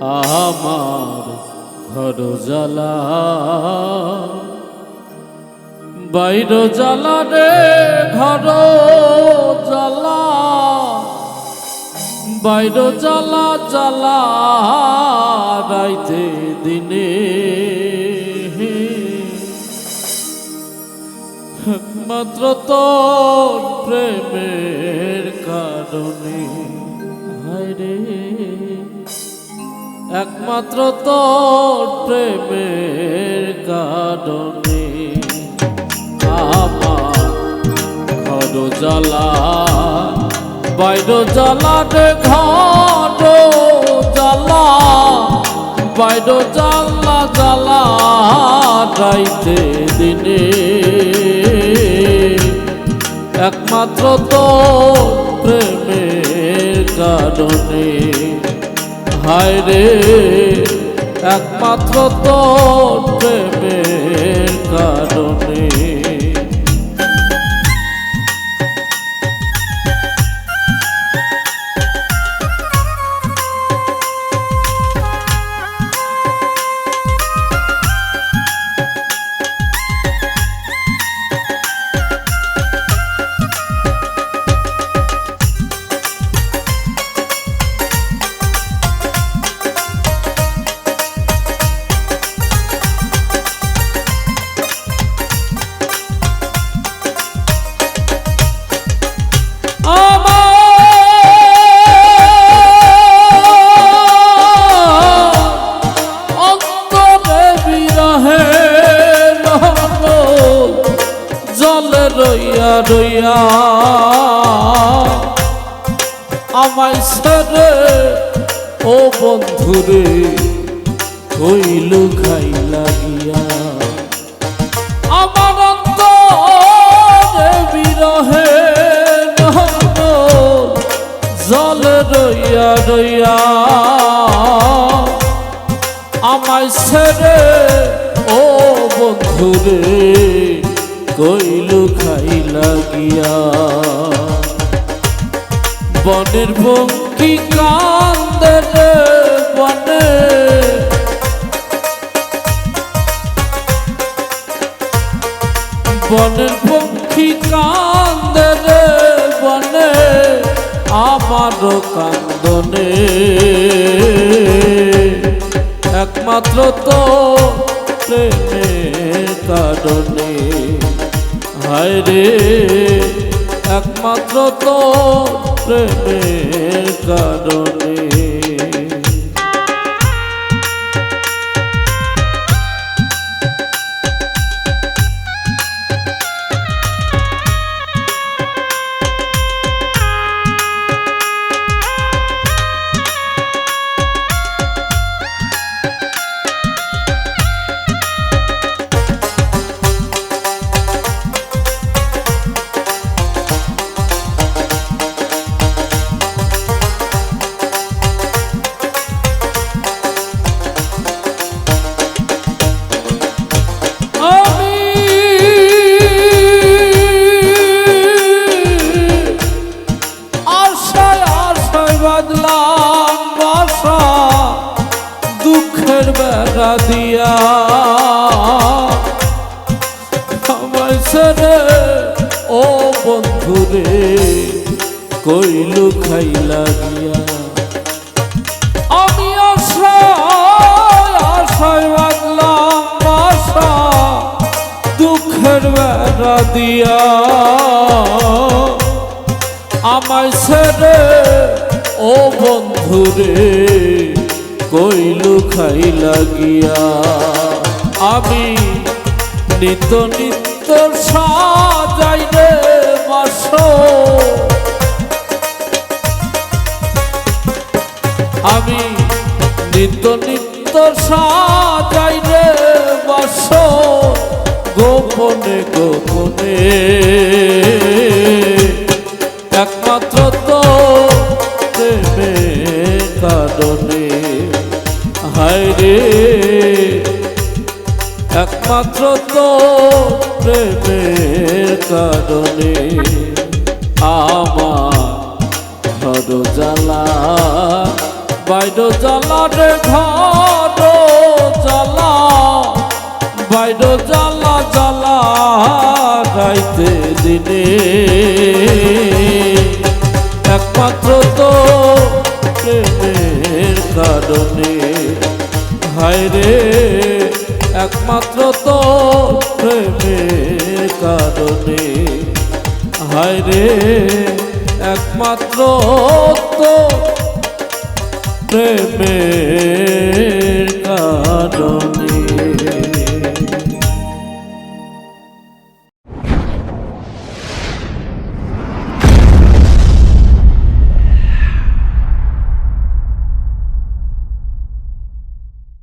আমার ঘর জ্বালা। বাইর জ্বালা রে, ঘর জ্বালা। বাইর জ্বালা জ্বালা, রাইতে দিনে। মাত্র তোর প্রেমের কারণে, হায় রে। একমাত্র তোর প্রেমের কারণে আমার ঘর জ্বালা বাইর জ্বালা ঘর জ্বালা বাইর জ্বালা জ্বালা রাইতে দিনে। একমাত্র তোর প্রেমের কারণে হায় রে একমাত্র তোর প্রেমের রইয়া রইয়া আমায় ছেড়ে ও বন্ধুরে কইলু খাই লাগিয়া। আমার বিরহে জলে রইয়া রইয়া আমায় ছেড়ে ও বন্ধুরে কইলু খাই লাগিয়া বনের ভঙ্গি কান্দে বনে। বনের পক্ষী কান্দে বনে, আমারও কান্দনে। একমাত্র তো প্রেমের কারণে। হায় রে। একমাত্র তো প্রেমের কারণে। দিয়া আমায় ছেড়ে ও বন্ধুরে, কইলু খাই লাগিয়া আমি আশায় আশায় বাদলাম বাসা দুঃখের বেড়া দিয়া। ছেড়ে ও বন্ধুরে কইলু খাই লাগিয়া। আমি নিত্য নিত্য সাজাই রে বাসো আমি নিত্য নিত্য সাজাই রে বাস গোপনে গোপনে একমাত্র তো প্রেমের কারণে আমার জ্বালা, বাইর জ্বালা রে ঘর জ্বালা, বাইর জ্বালা জ্বালা রাইতে দিনে। একমাত্র তো প্রেমের কারণে হায় রে একমাত্র তো প্রেমের কারণে হায় রে একমাত্র তো প্রেমের কারণে